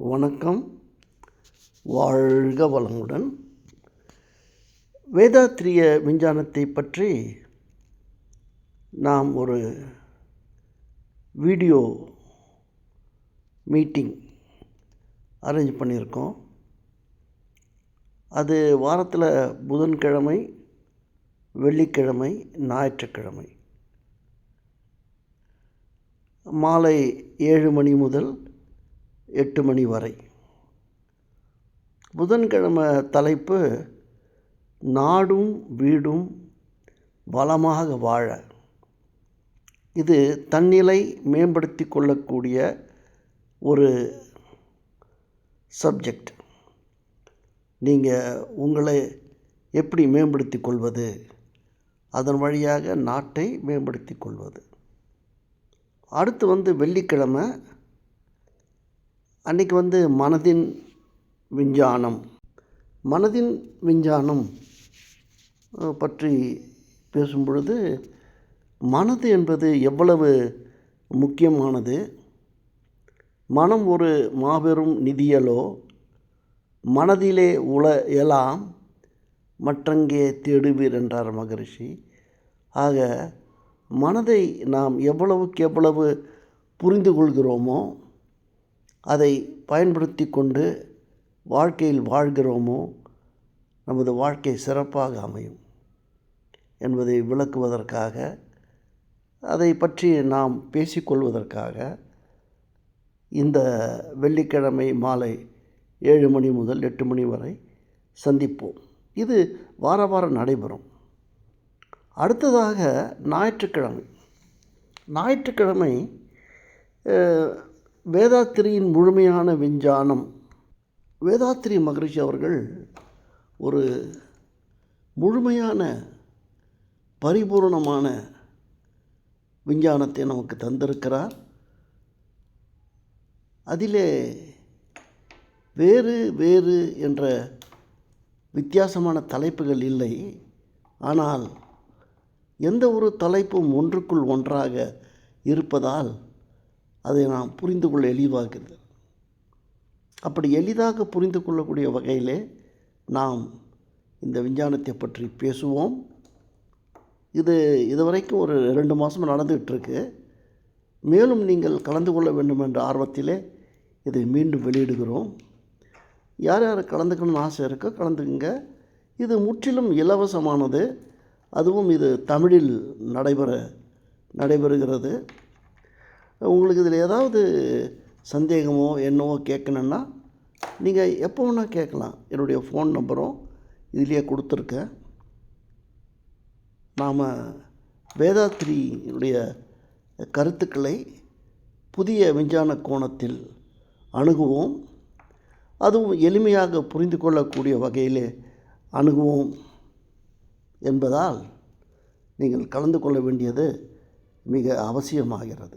வணக்கம். வாழ்க வளமுடன். வேதாத்திரிய விஞ்ஞானத்தை பற்றி நாம் ஒரு வீடியோ மீட்டிங் அரேஞ்ச் பண்ணியிருக்கோம். அது வாரத்தில் புதன்கிழமை வெள்ளிக்கிழமை ஞாயிற்றுக்கிழமை. மாலை ஏழு மணி முதல் எட்டு மணி வரை. புதன்கிழமை தலைப்பு நாடும் வீடும் வளமாக வாழ. இது தன்னிலை மேம்படுத்தி கொள்ளக்கூடிய ஒரு சப்ஜெக்ட் நீங்கள் உங்களை எப்படி மேம்படுத்தி கொள்வது? அதன் வழியாக நாட்டை மேம்படுத்தி கொள்வது. அடுத்து வந்து வெள்ளிக்கிழமை அன்றைக்கி வந்து மனதின் விஞ்ஞானம். மனதின் விஞ்ஞானம் பற்றி பேசும் பொழுது மனது என்பது எவ்வளவு முக்கியமானது? மனம் ஒரு மாபெரும் நிதியலோ? மனதிலே உள எலாம் மற்றங்கே தேடுவீர் என்றார் மகரிஷி. ஆக மனதை நாம் எவ்வளவுக்கு எவ்வளவு புரிந்து கொள்கிறோமோ அதை பயன்படுத்தி கொண்டு வாழ்க்கையில் வாழ்கிறோமோ நமது வாழ்க்கை சிறப்பாக அமையும் என்பதை விளக்குவதற்காக அதை பற்றி நாம் பேசிக்கொள்வதற்காக இந்த வெள்ளிக்கிழமை மாலை ஏழு மணி முதல் எட்டு மணி வரை சந்திப்போம். இது வார வாரம் நடைபெறும். அடுத்ததாக ஞாயிற்றுக்கிழமை. ஞாயிற்றுக்கிழமை வேதாத்திரியின் முழுமையான விஞ்ஞானம். வேதாத்திரி மகரிஷி அவர்கள் ஒரு முழுமையான பரிபூர்ணமான விஞ்ஞானத்தை நமக்கு தந்திருக்கிறார். அதிலே வேறு வேறு என்ற வித்தியாசமான தலைப்புகள் இல்லை. ஆனால் எந்த ஒரு தலைப்பும் ஒன்றுக்குள் ஒன்றாக இருப்பதால் அதை நாம் புரிந்து கொள்ள எளிதாகிறது. அப்படி எளிதாக புரிந்து கொள்ளக்கூடிய வகையிலே நாம் இந்த விஞ்ஞானத்தை பற்றி பேசுவோம். இது இதுவரைக்கும் ஒரு ரெண்டு மாதம் நடந்துகிட்ருக்கு மேலும் நீங்கள் கலந்து கொள்ள வேண்டும் என்ற ஆர்வத்திலே இதை மீண்டும் வெளியிடுகிறோம். யார் யார் கலந்துக்கணும்னு ஆசை இருக்கோ கலந்துக்குங்க. இது முற்றிலும் இலவசமானது. அதுவும் இது தமிழில் நடைபெற நடைபெறுகிறது. உங்களுக்கு இதில் ஏதாவது சந்தேகமோ என்னவோ கேட்கணுன்னா நீங்கள் எப்போ வேணால் கேட்கலாம். என்னுடைய ஃபோன் நம்பரும் இதிலேயே கொடுத்துருக்கேன். நாம் வேதாத்ரியினுடைய கருத்துக்களை புதிய விஞ்ஞான கோணத்தில் அணுகுவோம். அதுவும் எளிமையாக புரிந்து கொள்ளக்கூடிய வகையிலே அணுகுவோம் என்பதால் நீங்கள் கலந்து கொள்ள வேண்டியது மிக அவசியமாகிறது.